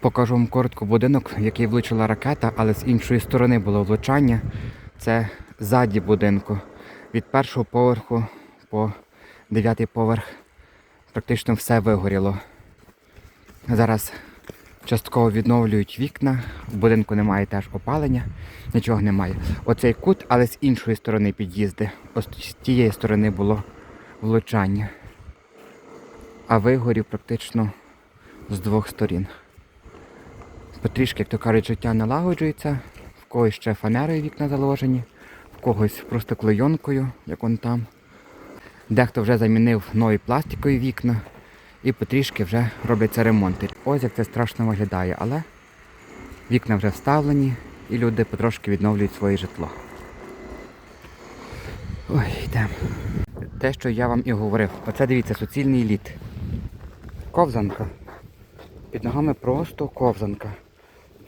Покажу вам коротко будинок, в який влучила ракета, але з іншої сторони було влучання. Це ззаді будинку. Від першого поверху по дев'ятий поверх практично все вигоріло. Зараз частково відновлюють вікна, в будинку немає теж опалення, нічого немає. Оцей кут, але з іншої сторони під'їзди. Ось з тієї сторони було влучання. А вигорів практично з двох сторін. Потрішки, як то кажуть, життя налагоджується, в когось ще фанерою вікна заложені, в когось просто клейонкою, як он там. Дехто вже замінив нові пластикові вікна і потрішки вже робляться ремонти. Ось як це страшно виглядає, але вікна вже вставлені і люди потрошки відновлюють своє житло. Ой, йдемо. Те, що я вам і говорив, оце дивіться, суцільний лід. Ковзанка. Під ногами просто ковзанка.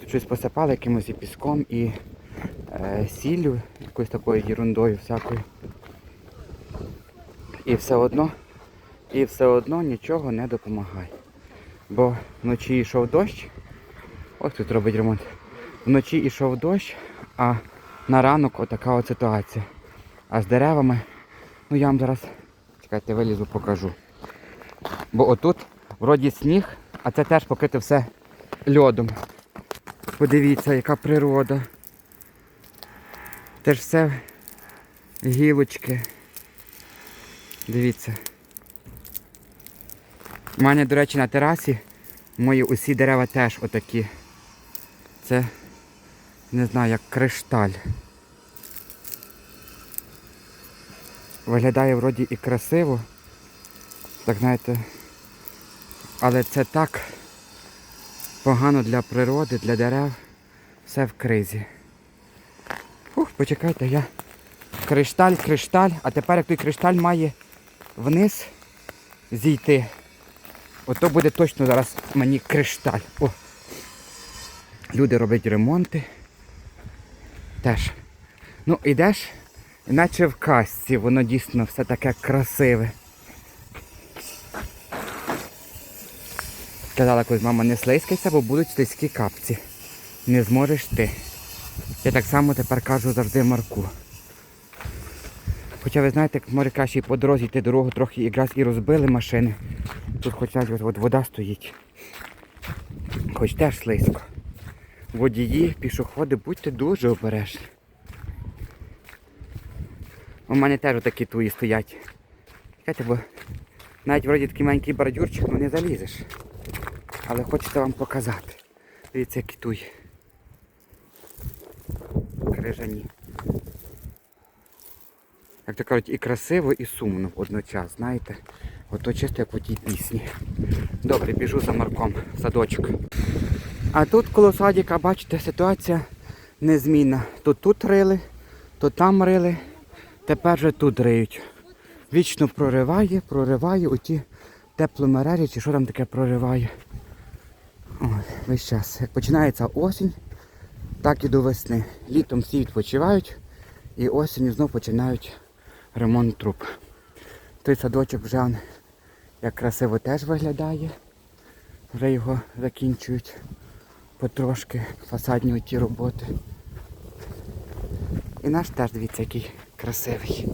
Тут щось посипали якимось і піском і е, сіллю, якоюсь такою ерундою всякою. І все одно, і все одно нічого не допомагає. Бо вночі йшов дощ, ось тут робить ремонт. Вночі йшов дощ, а на ранок отака от ситуація. А з деревами, ну я вам зараз, чекайте, вилізу, покажу. Бо отут вроді сніг, а це теж покрите все льодом. Подивіться, яка природа. Теж все гілочки. Дивіться. У мене, до речі, на терасі мої усі дерева теж отакі. Це, не знаю, як кришталь. Виглядає вроді і красиво. Так знаєте. Але це так погано для природи, для дерев. Все в кризі. Ух, почекайте, я. Кришталь, кришталь, а тепер як той кришталь має вниз зійти. Ото буде точно зараз мені кришталь. О. Люди роблять ремонти. Теж. Ну, йдеш, наче в казці, воно дійсно все таке красиве. Казала колись, мама, не слизькайся, бо будуть слизькі капці. Не зможеш ти. Я так само тепер кажу завжди Марку. Хоча ви знаєте, як може краще і по дорозі йти дорогу трохи якраз і розбили машини. Тут хоч навіть от, от вода стоїть. Хоч теж слизько. Водії, пішоходи, будьте дуже обережні. У мене теж отакі туї стоять. Чекайте, бо навіть вроді такий маленький бордюрчик, ну не залізеш. Але хочеться вам показати. Дивіться, які туї. Крижані. Як то кажуть, і красиво, і сумно водночас, знаєте? Ото чисто як у тій пісні. Добре, біжу за Марком в садочок. А тут коло садика, бачите, ситуація незмінна. То тут рили, то там рили, тепер же тут риють. Вічно прориває, прориває оті тепломережі, чи що там таке прориває. Весь час. Як починається осінь, так і до весни. Літом всі відпочивають і осінню знов починають ремонт труб. Той садочок вже як красиво теж виглядає. Вже його закінчують потрошки фасадні ті роботи. І наш теж, дивіться, який красивий.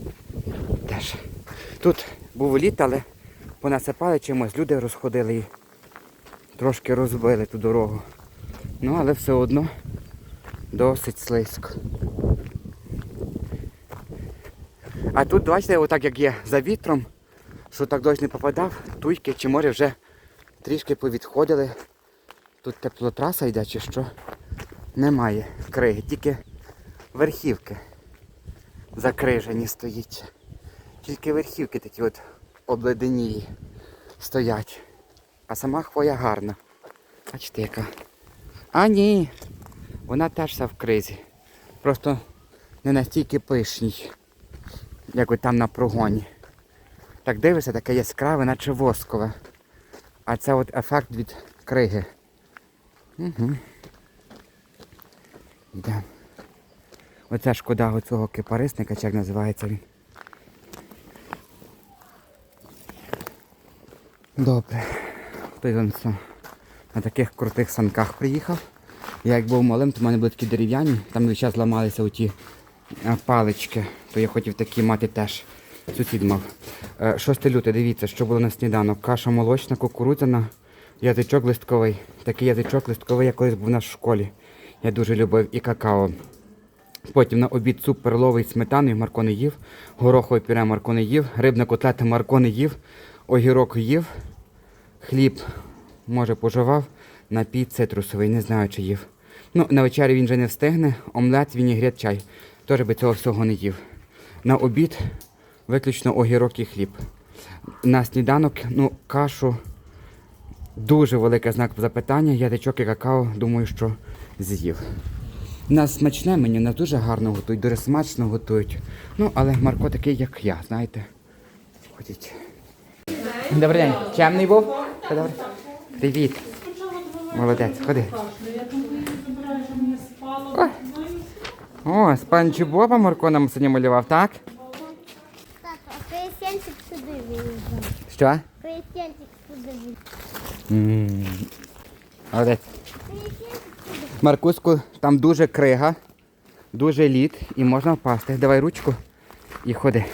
Теж. Тут був літ, але понасипали чимось, люди розходили і трошки розбили ту дорогу. Ну, але все одно досить слизько. А тут, бачите, отак як є за вітром, що так дощ не попадав, туйки чи може вже трішки повідходили. Тут теплотраса йде чи що. Немає криги, тільки верхівки закрижені стоїть. Тільки верхівки такі от обледенілі стоять. А сама хвоя гарна. Бачите яка. А ні, вона теж вся в кризі. Просто не настільки пишній, як от там на прогоні. Так дивишся, таке яскраве, наче воскове. А це от ефект від криги. Угу. Йдемо. Оце шкода оцього кипарисника, чи як називається він. Добре. Хтось на таких крутих санках приїхав. Я як був малим, то в мене були такі дерев'яні, там весь час ламалися оті е, палички, то я хотів такі мати теж. Сусід мав. Е, 6 люте, дивіться, що було на сніданок. Каша молочна, кукурудзяна, язичок листковий. Такий язичок листковий, я колись був у нас в школі. Я дуже любив і какао. Потім на обід суп перловий з сметаною, Марко не їв, горохове пюре Марко не їв, рибна котлета Марко не їв, огірок їв, хліб, може, пожував, напій цитрусовий, не знаю, чи їв. Ну, на вечері він вже не встигне, омлет, вінігрет, чай. Теж би цього всього не їв. На обід виключно огірок і хліб. На сніданок, ну, кашу, дуже великий знак запитання, ядичок і какао, думаю, що з'їв. Нас смачне меню, нас дуже гарно готують, дуже смачно готують. Ну, але Марко такий, як я, знаєте. Ходіть. Добрий день. Чемний був? Добре. Привіт. Молодець, ходи. Ой. О, спанчі Боба Марко нам сьогодні малював, так? Тато, а коєсенчик сюди виїжджав. Що? Коєсенчик сюди виїжджав. Молодець. Маркуску, там дуже крига, дуже лід і можна впасти. Давай ручку і ходи.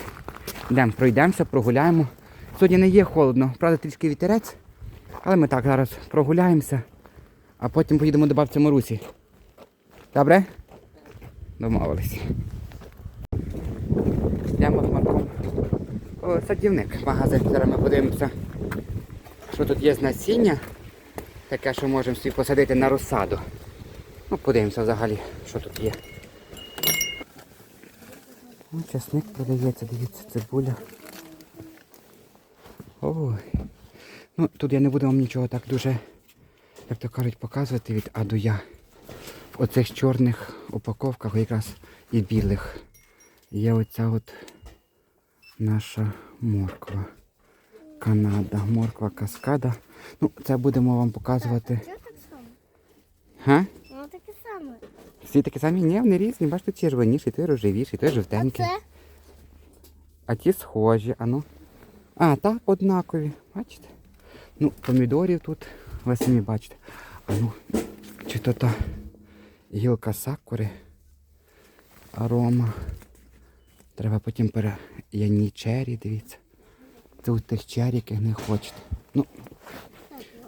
Йдемо, пройдемося, прогуляємо. Сьогодні не є холодно, правда, трішки вітерець, але ми так зараз прогуляємося, а потім поїдемо до бабці Марусі. Добре? Домовились. Йдемо з Марком. О, садівник, магазин. Зараз ми подивимося, що тут є з насіння. Таке, що можемо собі посадити на розсаду. Ну, подивимося взагалі, що тут є. Часник продається, дивіться, цибуля. Ой. Ну, тут я не буду вам нічого так дуже, як то кажуть, показувати від А до Я. В оцих чорних упаковках якраз і білих. Є оця от наша морква. Канада, морква каскада. Ну, це будемо вам показувати. Що так само? Га? Воно таке саме. Всі такі самі? Ні, вони різні. Бачите, той червоніший, той рожевіший, той А жовтенький. це? А ті схожі, а ну. А, так, однакові. Бачите? Ну, помідорів тут, ви самі бачите. А ну, чи то та гілка сакури, арома. Треба потім пере... Яні чері, дивіться. Це у тих чері, яких не хочете. Ну,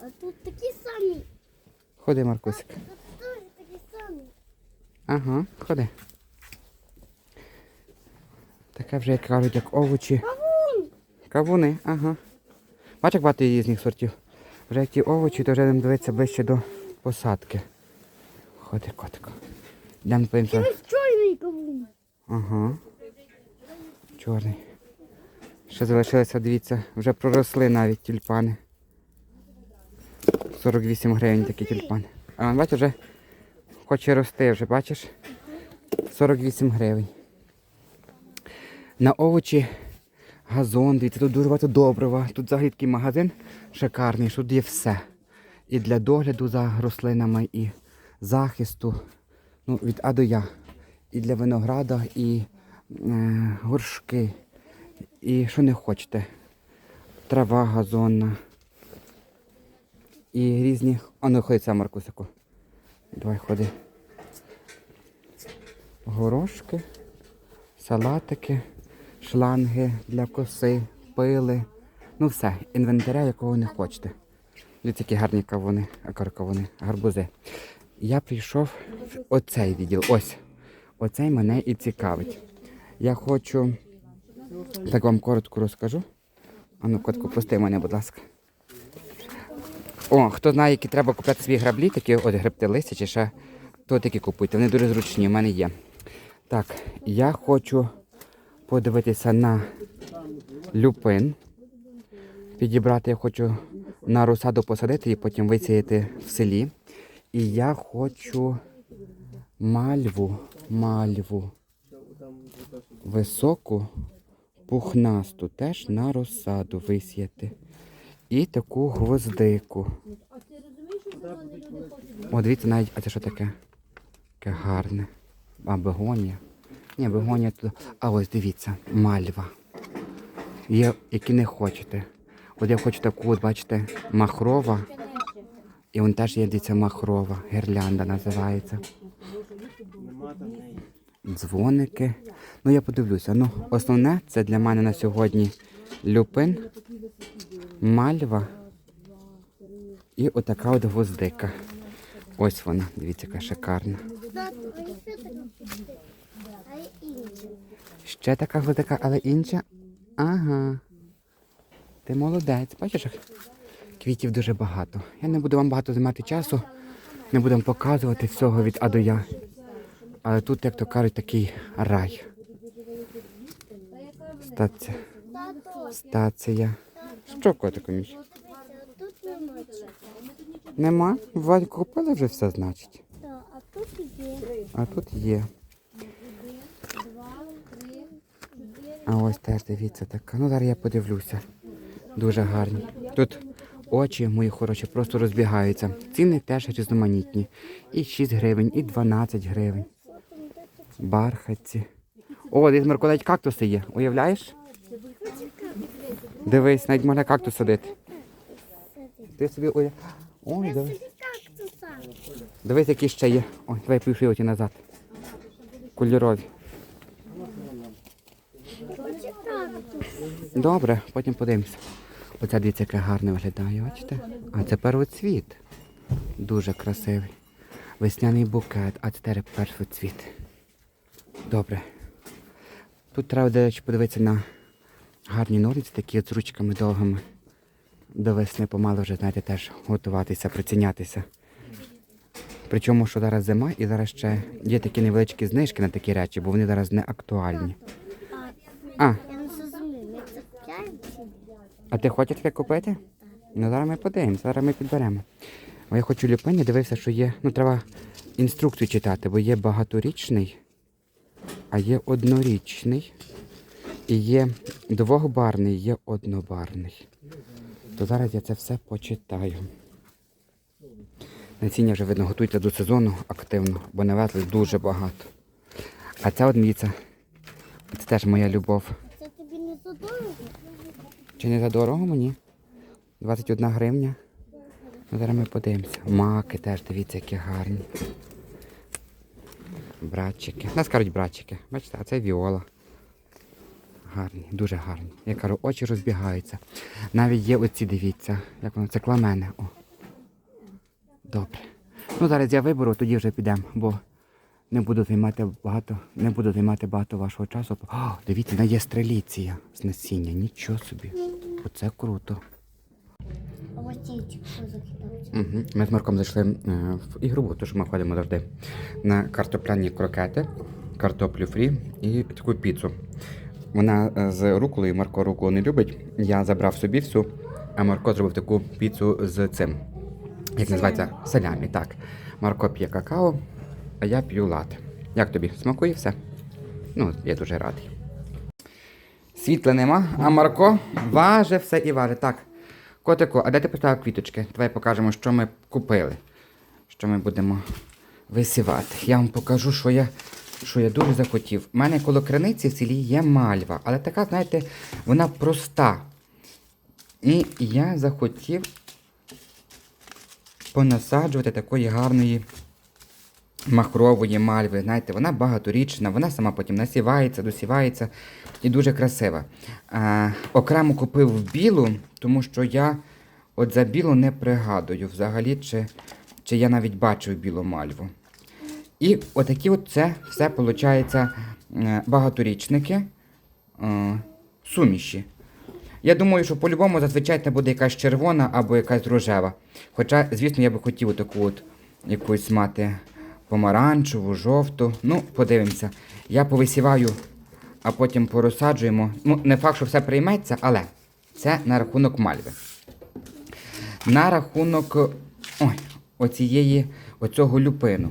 а тут такі самі. ходи, Маркусик. Тут теж такі самі. Ага, ходи. Таке вже, як кажуть, як овочі. Кавун! Кавуни, ага. Бач, як багато різних сортів. Вже як ті овочі, то вже будемо дивитися ближче до посадки. Ходи, котико. Йдемо подивимося. Ось чорний кавун. Ага. Чорний. Ще залишилося, дивіться, вже проросли навіть тюльпани. 48 гривень такі тюльпани. А бачиш, вже хоче рости, вже бачиш? 48 гривень. На овочі газон, дивіться, тут дуже багато добрива. Тут взагалі такий магазин шикарний, що тут є все. І для догляду за рослинами, і захисту. Ну, від А до Я. І для винограда, і е, горшки. І що не хочете. Трава газонна. І різні. А ну ходи сам, Маркусику. Давай ходи. Горошки, салатики, шланги для коси, пили. Ну все, інвентаря, якого не хочете. Дивіться, які гарні кавуни, а кар- гарбузи. Я прийшов в оцей відділ. Ось. Оцей мене і цікавить. Я хочу. Так вам коротко розкажу. А ну, котку, пусти мене, будь ласка. О, хто знає, які треба купляти свої граблі, такі от гребти листя чи ще, то такі купуйте. Вони дуже зручні, в мене є. Так, я хочу подивитися на люпин. Підібрати я хочу на розсаду посадити і потім висіяти в селі. І я хочу мальву, мальву. Високу, пухнасту теж на розсаду висіяти. І таку гвоздику. О, дивіться, навіть, а це що таке? Таке гарне. А, бегонія. Ні, бегонія тут. А ось дивіться, мальва. Є, які не хочете. От я хочу таку, от, бачите, махрова. І вон теж є дивіться, махрова, гірлянда називається. Дзвоники. Ну, я подивлюся. Ну, основне це для мене на сьогодні люпин, мальва і отака от гвоздика. Ось вона, дивіться, яка шикарна. Ще така пустика. А є інша. Ще така гвоздика, але інша. Ага. Ти молодець, бачиш? як Квітів дуже багато. Я не буду вам багато займати часу, не буду вам показувати всього від А до Я. Але тут, як то кажуть, такий рай. Стація. Стація. Що котику мій? Нема? Вадь купили вже все, значить. А тут є. А тут є. А ось теж дивіться така. Ну зараз я подивлюся. Дуже гарні. Тут очі мої хороші просто розбігаються. Ціни теж різноманітні. І 6 гривень, і 12 гривень. Бархатці. О, десь Марко, навіть кактуси є. Уявляєш? Дивись, навіть можна кактус садити. Ти собі уяв... Ой, дивись. Дивись, які ще є. Ой, давай пішли оті назад. Кольорові. Хочу кактус. Добре, потім подивимося. Оця дивіться, яке гарне виглядає, бачите? А це первоцвіт. Дуже красивий. Весняний букет, а тепер первоцвіт. Добре. Тут треба, до речі, подивитися на гарні ножниці, такі з ручками довгими. До весни помало вже, знаєте, теж готуватися, прицінятися. Причому, що зараз зима і зараз ще є такі невеличкі знижки на такі речі, бо вони зараз не актуальні. А, Я не зрозумів, ми це купляємо чи ні? А ти хочеш таке купити? Ну зараз ми подивимося, зараз ми підберемо. Бо я хочу люпині, дивився, що є. Ну, треба інструкцію читати, бо є багаторічний, а є однорічний. І є двохбарний, є однобарний. То зараз я це все почитаю. Насіння вже видно, готуйте до сезону активно, бо навезли дуже багато. А ця от міця, це теж моя любов. Це тобі не задорого? Чи не за дорого мені? 21 гривня. Ну, зараз ми подивимося. Маки теж, дивіться, які гарні. Братчики. Нас кажуть братчики. Бачите, а це віола. Гарні, дуже гарні. Я кажу, очі розбігаються. Навіть є оці, дивіться, як воно, це кламене. О. Добре. Ну зараз я виберу, тоді вже підемо, бо не буду займати багато, не буду займати багато вашого часу. О, дивіться, вона є стреліція з насіння. Нічого собі. Оце круто. Що. Угу. Ми з Марком зайшли е, в ігрову, тож ми ходимо завжди на картопляні крокети, картоплю фрі і таку піцу. Вона е, з руколою, Марко руколу не любить. Я забрав собі всю, а Марко зробив таку піцу з цим. Як називається? Салямі, так. Марко п'є какао, а я п'ю лати. Як тобі? Смакує все? Ну, я дуже радий. Світла нема, а Марко важе все і важе. Так. Котику, а де ти поставив квіточки? Давай покажемо, що ми купили. Що ми будемо висівати. Я вам покажу, що я, що я дуже захотів. У мене коло криниці в селі є мальва, але така, знаєте, вона проста. І я захотів понасаджувати такої гарної махрової мальви. Знаєте, вона багаторічна, вона сама потім насівається, досівається і дуже красива. А, окремо купив білу, тому що я от за білу не пригадую взагалі, чи, чи я навіть бачив білу мальву. І отакі от це все виходить багаторічники, е, суміші. Я думаю, що по-любому зазвичай це буде якась червона або якась рожева. Хоча, звісно, я би хотів таку от якусь мати помаранчеву, жовту. Ну, подивимося. Я повисіваю, а потім порозсаджуємо. Ну, не факт, що все прийметься, але це на рахунок мальви. На рахунок ой, оцієї, оцього люпину.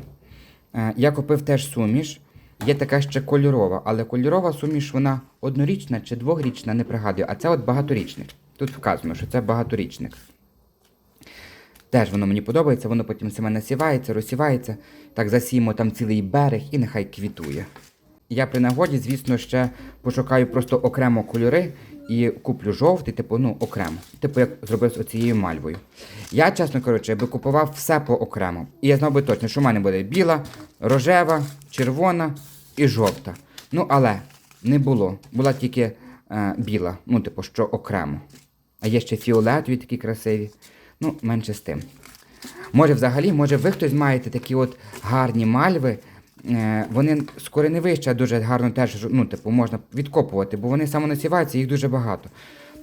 Е, Я купив теж суміш. Є така ще кольорова, але кольорова суміш вона однорічна чи двохрічна, не пригадую. А це от багаторічник. Тут вказано, що це багаторічник. Теж воно мені подобається, воно потім саме насівається, розсівається. Так засіємо там цілий берег і нехай квітує. Я при нагоді, звісно, ще пошукаю просто окремо кольори і куплю жовтий, типу, ну, окремо. Типу, як зробив з оцією мальвою. Я, чесно кажучи, би купував все по окремо. І я знав би точно, що в мене буде біла, рожева, червона і жовта. Ну, але не було. Була тільки е, біла, ну, типу, що окремо. А є ще фіолетові такі красиві. Ну, менше з тим. Може, взагалі, може, ви хтось маєте такі от гарні мальви. Е, вони з кореневища дуже гарно теж, ну, типу, можна відкопувати, бо вони самонасіваються, їх дуже багато.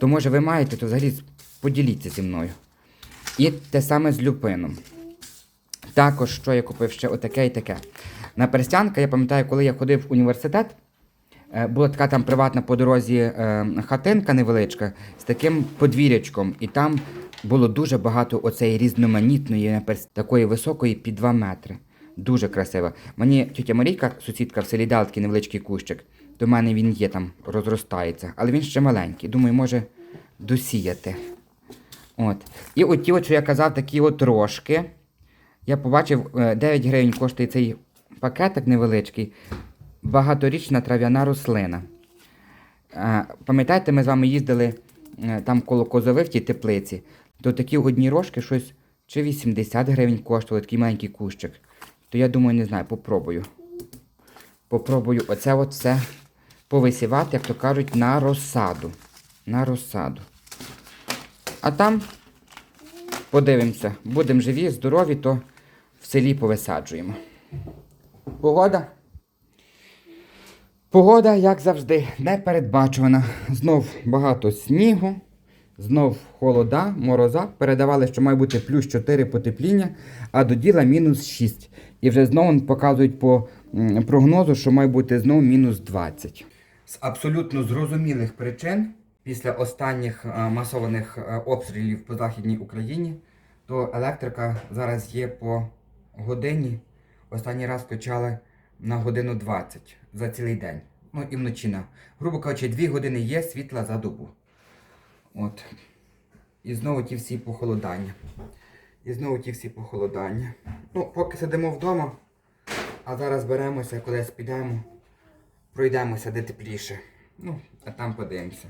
То може ви маєте, то взагалі поділіться зі мною. І те саме з люпином. Також, що я купив ще отаке і таке. На перстянка, я пам'ятаю, коли я ходив в університет, е, була така там приватна по дорозі е, хатинка невеличка з таким подвір'ячком, і там було дуже багато оцеї різноманітної такої високої під 2 метри. Дуже красива. Мені тітя Марійка, сусідка в селі дала такий невеличкий кущик. До мене він є там, розростається, але він ще маленький. Думаю, може досіяти. От. І от ті, от, що я казав, такі от рожки. Я побачив, е, 9 гривень коштує цей пакетик невеличкий. Багаторічна трав'яна рослина. Е, Пам'ятаєте, ми з вами їздили е, там коло Козови в тій теплиці, то такі одні рожки щось чи 80 гривень коштували, такий маленький кущик. То я думаю, не знаю, попробую. Попробую оце от все повисівати, як то кажуть, на розсаду. На розсаду. А там подивимося, будемо живі, здорові, то в селі повисаджуємо. Погода? Погода, як завжди, непередбачувана. Знов багато снігу, знов холода, мороза. Передавали, що має бути плюс 4 потепління, а до діла мінус 6. І вже знову показують по прогнозу, що має бути знову мінус 20. З абсолютно зрозумілих причин, після останніх е, масованих е, обстрілів по Західній Україні, то електрика зараз є по годині. Останній раз качали на годину 20 за цілий день. Ну і вночі на. Грубо кажучи, 2 години є світла за добу. От. І знову ті всі похолодання. І знову ті всі похолодання. Ну, поки сидимо вдома, а зараз беремося, кудись підемо, пройдемося де тепліше. Ну, а там подивимося.